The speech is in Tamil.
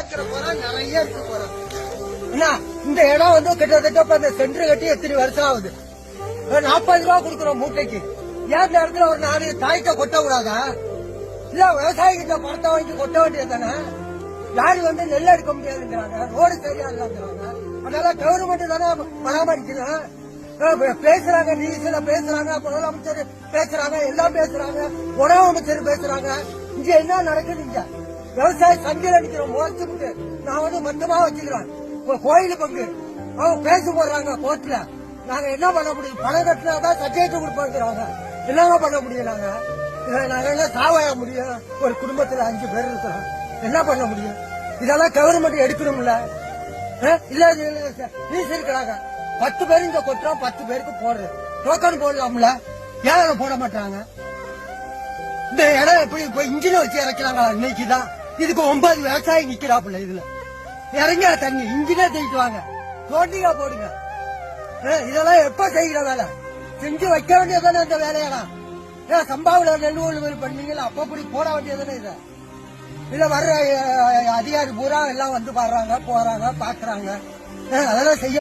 போறோம் நிறைய இருக்கு என்ன? இந்த இடம் வந்து கிட்டத்தட்ட இப்ப சென்டர் கட்டி எத்தனை வருஷம் ஆகுது? நாற்பது ரூபா கொடுக்குறோம் மூட்டைக்கு. ஏன் நேரத்துல ஒரு நாலு தாய்க்க கொட்ட கூடாதா? இல்ல விவசாயிகிட்ட பணத்தை வாங்கி கொட்ட வேண்டியது தானே? யாரு வந்து நெல் எடுக்க முடியாதுங்கிறாங்க ரோடு சரியா இல்லாங்கிறாங்க. அதனால கவர்மெண்ட் தானே பராமரிக்கணும் பேசுறாங்க நியூஸ்ல பேசுறாங்க முதலமைச்சர் பேசுறாங்க எல்லாம் பேசுறாங்க உணவு அமைச்சர் பேசுறாங்க. இங்க என்ன நடக்குது இங்க? விவசாய சந்தையில் அடிக்கிற முளைச்சுட்டு நான் வந்து மொத்தமா வச்சுக்கிறேன் ஒரு கோயில் பங்கு அவங்க பேச போடுறாங்க கோர்ட்ல நாங்க என்ன பண்ண முடியும் பணம் கட்டினாதான் சர்டிபிகேட் கொடுப்பாங்கிறாங்க என்னங்க பண்ண முடியும் நாங்க நாங்க என்ன சாவாய முடியும் ஒரு குடும்பத்துல அஞ்சு பேர் இருக்கிறோம் என்ன பண்ண முடியும் இதெல்லாம் கவர்மெண்ட் எடுக்கணும்ல இல்ல நியூஸ் இருக்கிறாங்க பத்து பேர் இங்க கொட்டுறோம் பத்து பேருக்கு போடுறது டோக்கன் போடலாம்ல ஏன் போட மாட்டாங்க இந்த இடம் எப்படி இன்ஜினியர் வச்சு இறக்கிறாங்களா இன்னைக்குதான் இதுக்கு ஒன்பது விவசாயி நிக்கிறாப்புல இதுல. இறங்க தண்ணி இங்கதான் தூக்கிட்டு வாங்க. தோண்டியா போடுங்க. ஏ, இதெல்லாம் எப்ப செய்கிற வேலை? செஞ்சு வைக்க வேண்டியதானே இந்த வேலையெல்லாம்? ஏன் சம்பாவில நெல் ஒழுங்கு பண்ணீங்களா அப்ப அப்படி போட வேண்டியதானே இதை? இல்ல வர்ற அதிகாரி பூரா எல்லாம் வந்து பாடுறாங்க போறாங்க பாக்குறாங்க. அதெல்லாம் செய்ய